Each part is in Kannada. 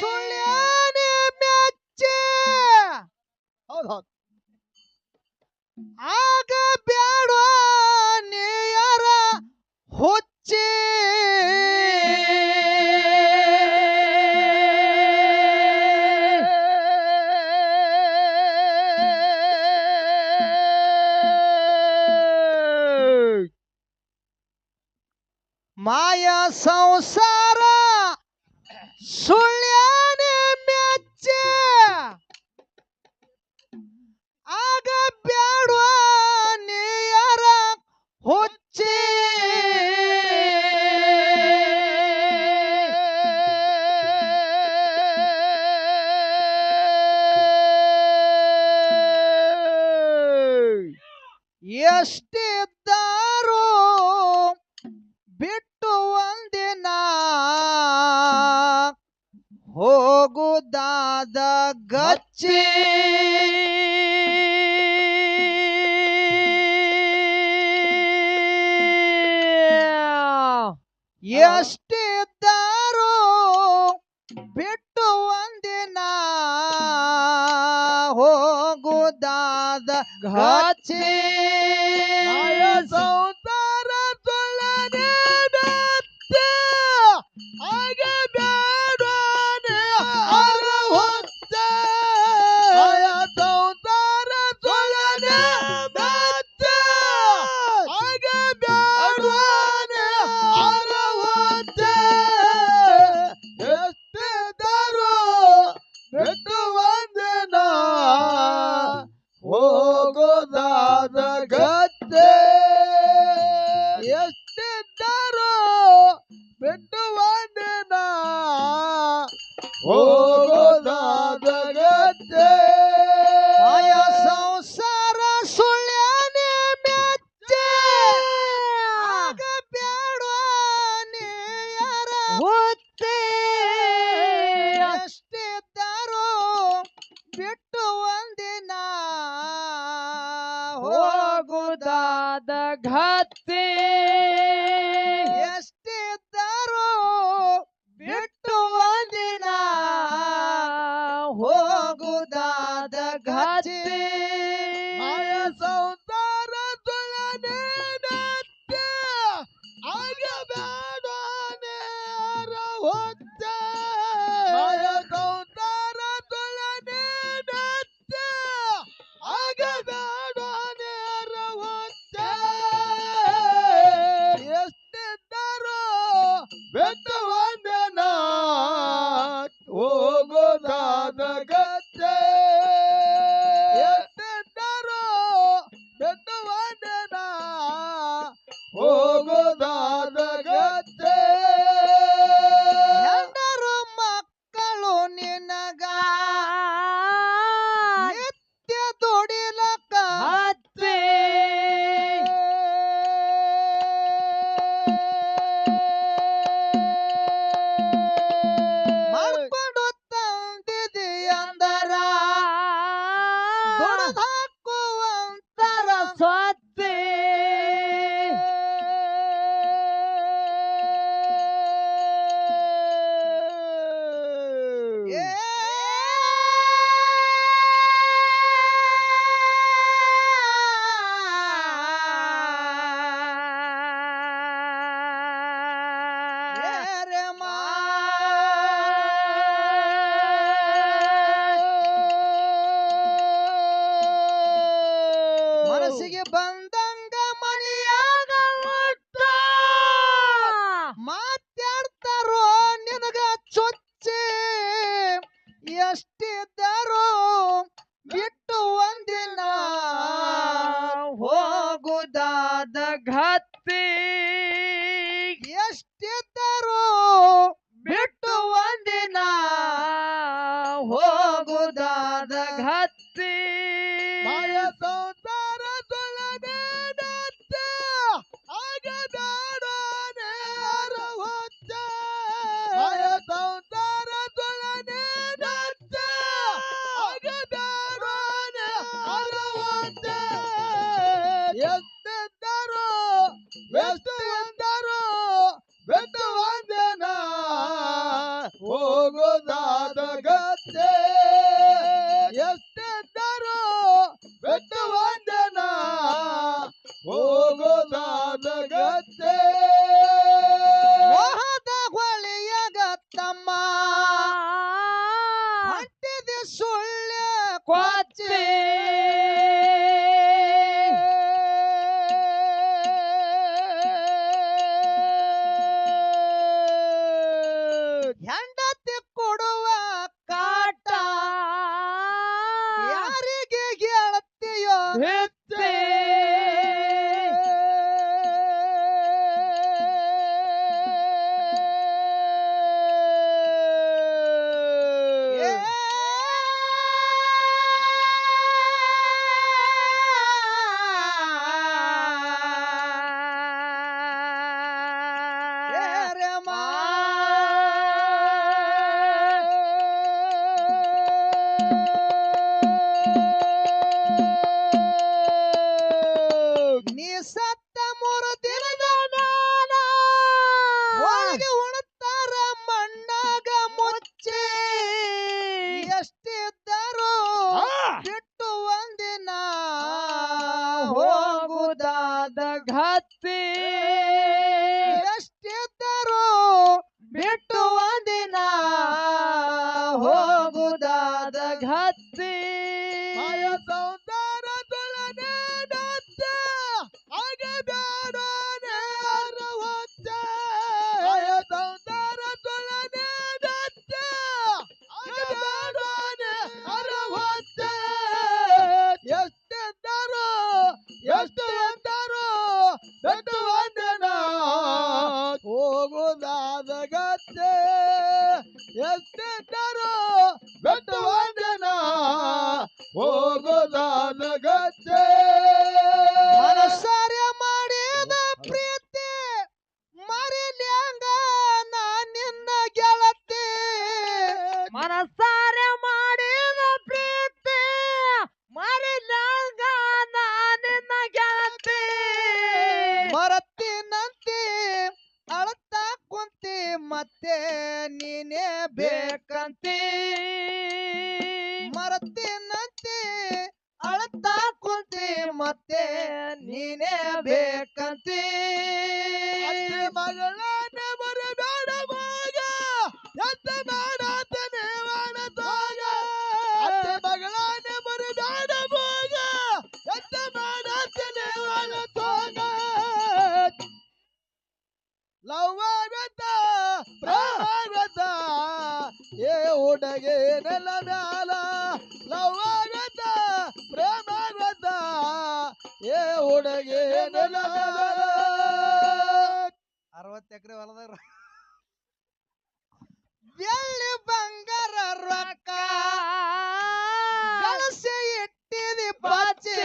ಸುಳ್ಯಾನೆ ಮೆಚ್ಚೆ ಹೌದು ಹೌದು ಆಗ ಬೇಡ ನೀ ಯಾರ ಹುಚ್ಚಿ ಎಷ್ಟಿದ್ದಾರೋ ಬಿಟ್ಟು ಒಂದಿನ ಹೋಗುದಾದ what? Best まって ಏ ಒಣಗೆ ಅರವತ್ತು ಎಕರೆ ಹೊಲದಾಗ ಬೆಳ್ಳಿ ಬಂಗಾರ ರೊಕ್ಕ ಕಳಸಿ ಇಟ್ಟಿದಿ ಪಾಚಿ.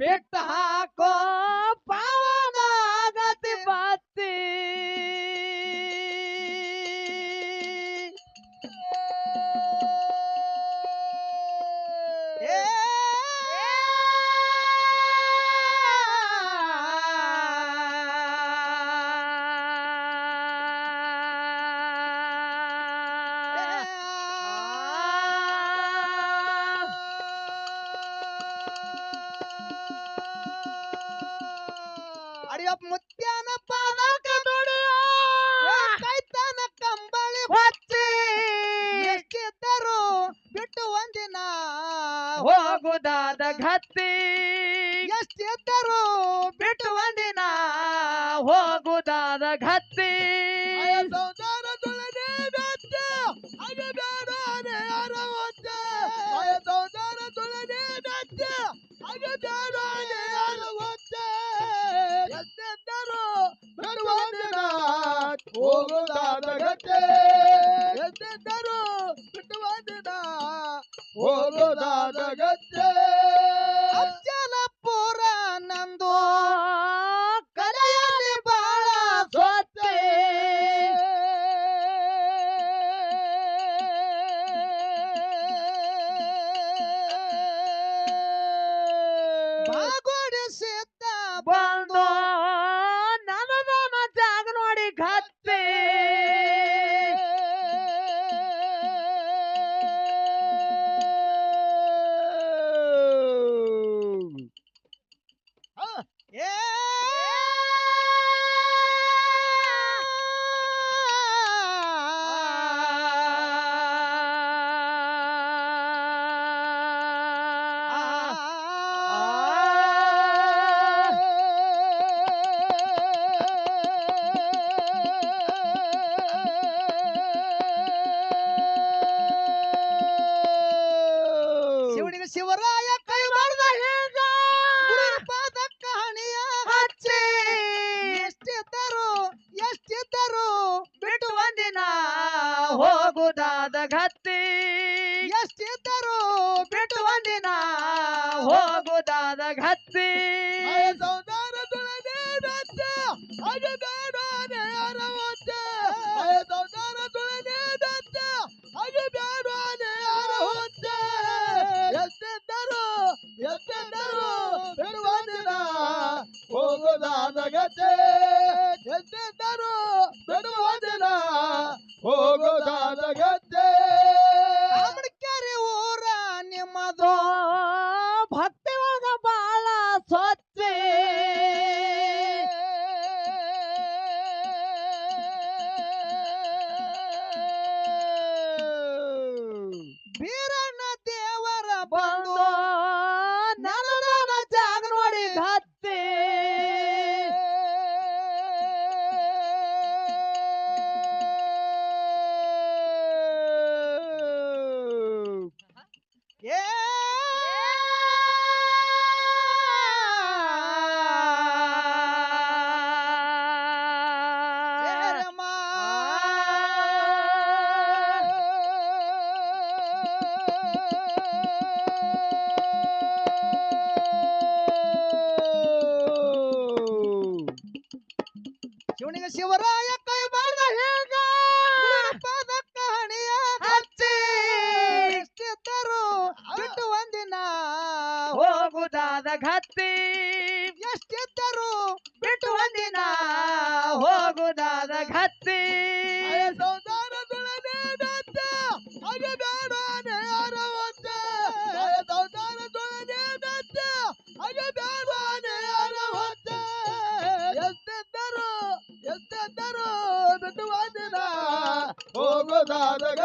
ಸಂಸಾರ ಬಿಟ್ಟ hurry up, ಬೇರೆ ಹೋಗೋದಾದ